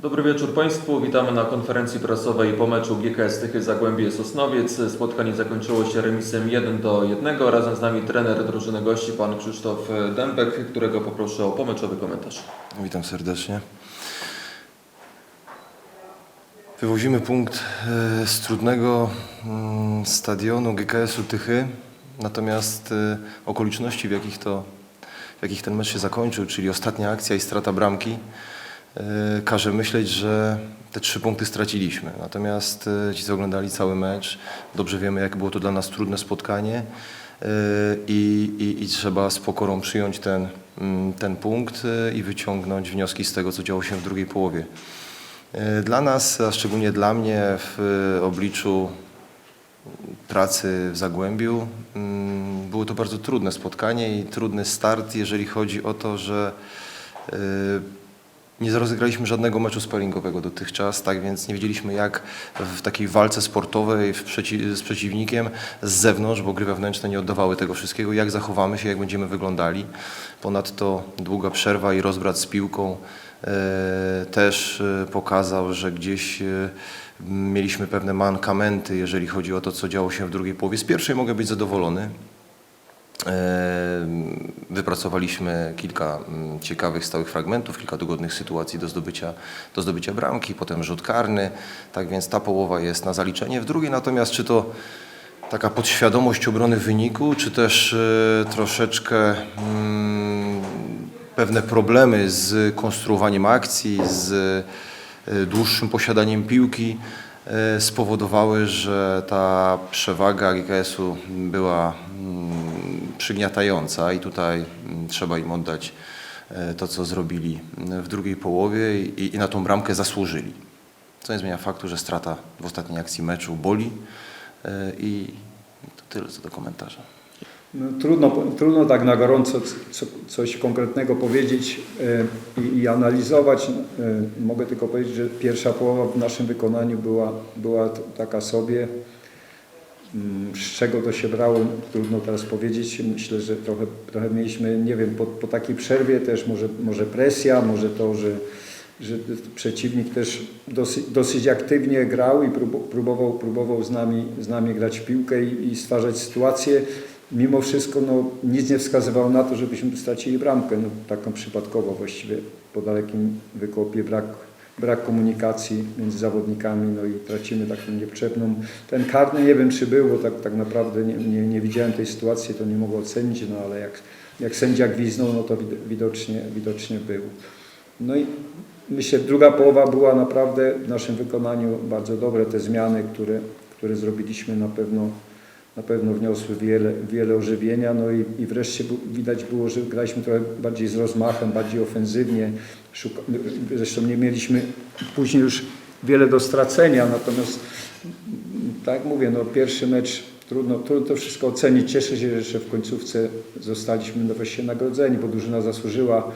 Dobry wieczór Państwu. Witamy na konferencji prasowej po meczu GKS Tychy Zagłębie Sosnowiec. Spotkanie zakończyło się remisem 1 do 1. Razem z nami trener drużyny gości, pan Krzysztof Dębek, którego poproszę o pomeczowy komentarz. Witam serdecznie. Wywozimy punkt e, z trudnego mm, stadionu GKS-u Tychy, natomiast e, okoliczności, w jakich, to, w jakich ten mecz się zakończył, czyli ostatnia akcja i strata bramki, każe myśleć, że te trzy punkty straciliśmy. Natomiast e, ci, co oglądali cały mecz, dobrze wiemy, jak było to dla nas trudne spotkanie e, i, i, i trzeba z pokorą przyjąć ten, mm, ten punkt e, i wyciągnąć wnioski z tego, co działo się w drugiej połowie. E, Dla nas, a szczególnie dla mnie w e, obliczu pracy w Zagłębiu, mm, było to bardzo trudne spotkanie i trudny start, jeżeli chodzi o to, że e, nie rozegraliśmy żadnego meczu sparingowego dotychczas, tak więc nie wiedzieliśmy jak w takiej walce sportowej przeci- z przeciwnikiem z zewnątrz, bo gry wewnętrzne nie oddawały tego wszystkiego, jak zachowamy się, jak będziemy wyglądali. Ponadto długa przerwa i rozbrat z piłką e, też e, pokazał, że gdzieś e, mieliśmy pewne mankamenty, jeżeli chodzi o to, co działo się w drugiej połowie. Z pierwszej mogę być zadowolony. Wypracowaliśmy kilka mm, ciekawych, stałych fragmentów, kilka dogodnych sytuacji do zdobycia, do zdobycia bramki, potem rzut karny. Tak więc ta połowa jest na zaliczenie. W drugiej natomiast, czy to taka podświadomość obrony wyniku, czy też e, troszeczkę mm, pewne problemy z konstruowaniem akcji, z e, dłuższym posiadaniem piłki e, spowodowały, że ta przewaga GKS-u była mm, przygniatająca i tutaj mm, trzeba im oddać e, to, co zrobili w drugiej połowie i, i na tą bramkę zasłużyli. Co nie zmienia faktu, że strata w ostatniej akcji meczu boli e, i to tyle co do komentarza. No, trudno, trudno tak na gorąco co, coś konkretnego powiedzieć e, i, i analizować. Mogę tylko powiedzieć, że pierwsza połowa w naszym wykonaniu była, była taka sobie. Mm, Z czego to się brało, trudno teraz powiedzieć. Myślę, że trochę, trochę mieliśmy, nie wiem, po, po takiej przerwie też może, może presja, może to, że, że przeciwnik też dosyć, dosyć aktywnie grał i prób- próbował, próbował z, nami, z nami grać w piłkę i, i stwarzać sytuacje. Mimo wszystko no, nic nie wskazywało na to, żebyśmy stracili bramkę. No, taką przypadkowo właściwie po dalekim wykopie brak, brak komunikacji między zawodnikami no i tracimy taką nieprzepną. Ten karny nie wiem czy był, bo tak, tak naprawdę nie, nie, nie widziałem tej sytuacji, to nie mogę ocenić, no ale jak, jak sędzia gwiznął, no to wid- widocznie, widocznie był. No i myślę, druga połowa była naprawdę w naszym wykonaniu bardzo dobre. Te zmiany, które, które zrobiliśmy na pewno, na pewno wniosły wiele, wiele ożywienia. No i, i wreszcie widać było, że graliśmy trochę bardziej z rozmachem, bardziej ofensywnie. Szuka, zresztą nie mieliśmy później już wiele do stracenia, natomiast mm, tak mówię, no pierwszy mecz trudno, trudno to wszystko ocenić. Cieszę się, że w końcówce zostaliśmy no właśnie nagrodzeni, bo drużyna zasłużyła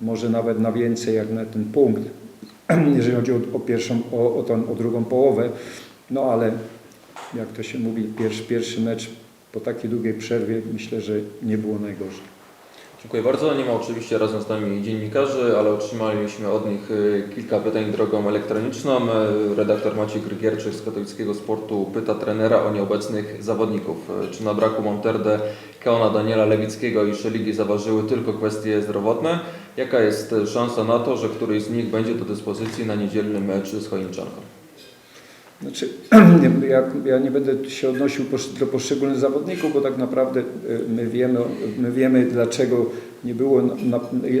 może nawet na więcej jak na ten punkt, jeżeli chodzi o, o pierwszą, o, o, tą, o drugą połowę. No ale jak to się mówi, pierwszy, pierwszy mecz po takiej długiej przerwie myślę, że nie było najgorzej. Dziękuję bardzo. Nie ma oczywiście razem z nami dziennikarzy, ale otrzymaliśmy od nich y, kilka pytań drogą elektroniczną. Y, Redaktor Maciej Grygierczyk z Katolickiego Sportu pyta trenera o nieobecnych zawodników. Y, Czy na braku Monterde, Keona Daniela Lewickiego i Szeligi zaważyły tylko kwestie zdrowotne? Jaka jest szansa na to, że któryś z nich będzie do dyspozycji na niedzielny mecz z Chojniczanką? Znaczy, ja, ja nie będę się odnosił do poszczególnych zawodników, bo tak naprawdę y, my wiemy, my wiemy dlaczego nie było.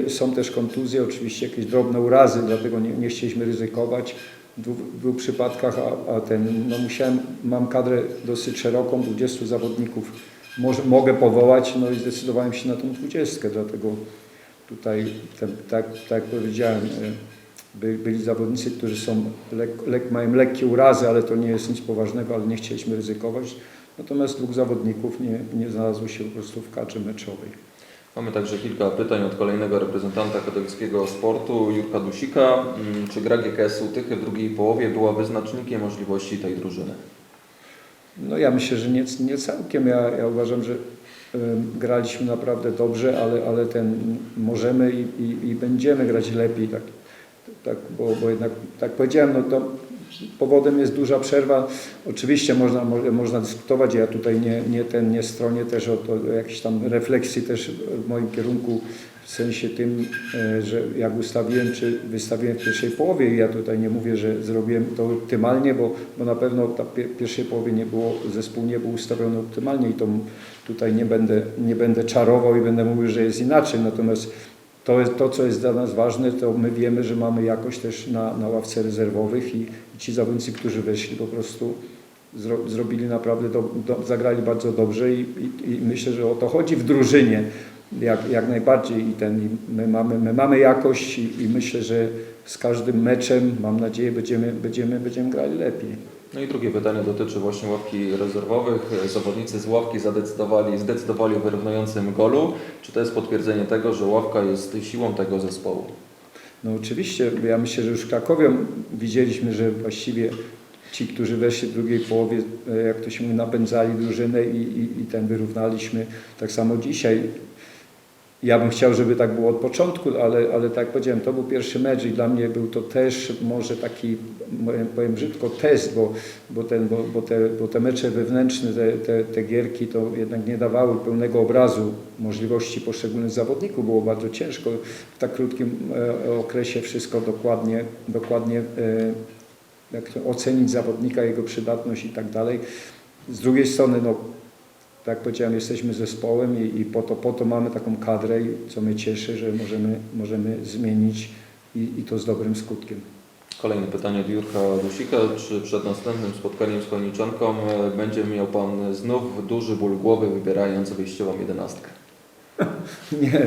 Są też kontuzje, oczywiście jakieś drobne urazy, dlatego nie, nie chcieliśmy ryzykować. W dwóch, przypadkach, a, a ten, no musiałem, mam kadrę dosyć szeroką, 20 zawodników może, mogę powołać, no i zdecydowałem się na tą 20, dlatego tutaj, tak, tak jak powiedziałem, y, by, byli zawodnicy, którzy są lek, lek, mają lekkie urazy, ale to nie jest nic poważnego, ale nie chcieliśmy ryzykować. Natomiast dwóch zawodników nie, nie znalazło się po prostu w kadrze meczowej. Mamy także kilka pytań od kolejnego reprezentanta katolickiego sportu, Jurka Dusika. Mm, Czy gra GKS-u Tychy w drugiej połowie była wyznacznikiem możliwości tej drużyny? No ja myślę, że nie, nie całkiem. Ja, ja uważam, że graliśmy naprawdę dobrze, ale, ale ten możemy i, i, i będziemy grać lepiej. Tak, tak, bo, bo jednak, tak powiedziałem, no to powodem jest duża przerwa. Oczywiście można, mo- można dyskutować, ja tutaj nie, nie ten, nie stronię też o, o jakiejś tam refleksji też w moim kierunku, w sensie tym, e, że jak ustawiłem, czy wystawiłem w pierwszej połowie ja tutaj nie mówię, że zrobiłem to optymalnie, bo, bo na pewno ta pie- pierwszej połowie nie było, zespół nie był ustawiony optymalnie i to tutaj nie będę, nie będę czarował i będę mówił, że jest inaczej, natomiast to, to, co jest dla nas ważne, to my wiemy, że mamy jakość też na, na ławce rezerwowych i, i ci zawodnicy, którzy weszli po prostu zro, zrobili naprawdę, do, do, zagrali bardzo dobrze i, i, i myślę, że o to chodzi w drużynie jak, jak najbardziej i ten, my, mamy, my mamy jakość i, i myślę, że z każdym meczem, mam nadzieję, będziemy, będziemy, będziemy grali lepiej. No i drugie pytanie dotyczy właśnie ławki rezerwowych. Zawodnicy z ławki zadecydowali, zdecydowali o wyrównującym golu. Czy to jest potwierdzenie tego, że ławka jest siłą tego zespołu? No oczywiście, ja myślę, że już w Krakowie widzieliśmy, że właściwie ci, którzy weszli w drugiej połowie, e, jak to się mówi, napędzali drużynę i, i, i ten wyrównaliśmy. Tak samo dzisiaj. Ja bym chciał, żeby tak było od początku, ale, ale tak jak powiedziałem, to był pierwszy mecz i dla mnie był to też może taki, powiem- brzydko, test, bo, bo, ten, bo, bo, te, bo te mecze wewnętrzne, te, te, te gierki to jednak nie dawały pełnego obrazu możliwości poszczególnych zawodników. Było bardzo ciężko w tak krótkim e, okresie wszystko dokładnie, dokładnie e, ocenić zawodnika, jego przydatność i tak dalej. Z drugiej strony, no, tak jak powiedziałem, jesteśmy zespołem i, i po, to, po to mamy taką kadrę, co mnie cieszy, że możemy, możemy zmienić i, i to z dobrym skutkiem. Kolejne pytanie od Jurka Dusika. Czy przed następnym spotkaniem z Koniczanką e, będzie miał Pan znów duży ból głowy wybierając wyjściową jedenastkę? Nie,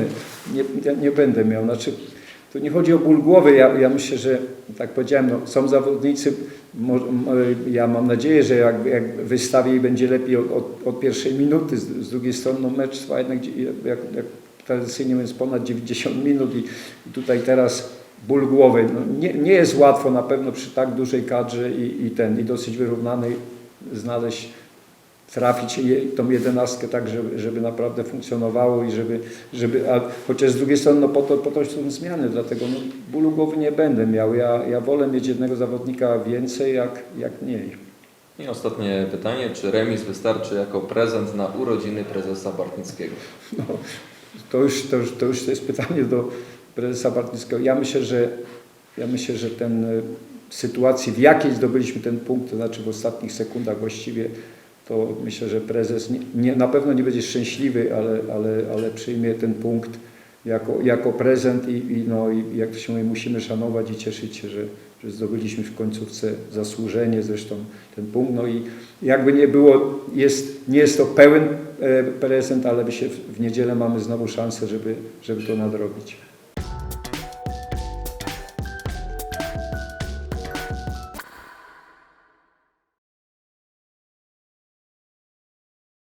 nie, nie będę miał. Znaczy, to nie chodzi o ból głowy. Ja, ja myślę, że tak powiedziałem, no, są zawodnicy, ja mam nadzieję, że jak, jak wystawię i będzie lepiej od, od, od pierwszej minuty. Z, z drugiej strony no, mecz trwa jednak jak, jak tradycyjnie mówiąc ponad 90 minut i, i tutaj teraz ból głowy. No, nie, nie jest łatwo na pewno przy tak dużej kadrze i, i ten i dosyć wyrównanej znaleźć trafić tą jedenastkę tak, żeby, żeby naprawdę funkcjonowało i żeby, żeby a chociaż z drugiej strony no po to, po to są zmiany, dlatego no, bólu głowy nie będę miał. Ja, ja wolę mieć jednego zawodnika więcej jak, jak mniej. I ostatnie pytanie. Czy remis wystarczy jako prezent na urodziny prezesa Bartnickiego? No, to, już, to, już, to już jest pytanie do prezesa Bartnickiego. Ja myślę, że ja myślę, że ten y, sytuacji, w jakiej zdobyliśmy ten punkt, to znaczy w ostatnich sekundach właściwie, to myślę, że prezes nie, nie, na pewno nie będzie szczęśliwy, ale, ale, ale przyjmie ten punkt jako, jako prezent i, i, no, i jak się mówi, musimy szanować i cieszyć się, że, że zdobyliśmy w końcówce zasłużenie zresztą ten punkt. No i jakby nie było, jest, nie jest to pełen e, prezent, ale my się w, w niedzielę mamy znowu szansę, żeby, żeby to nadrobić.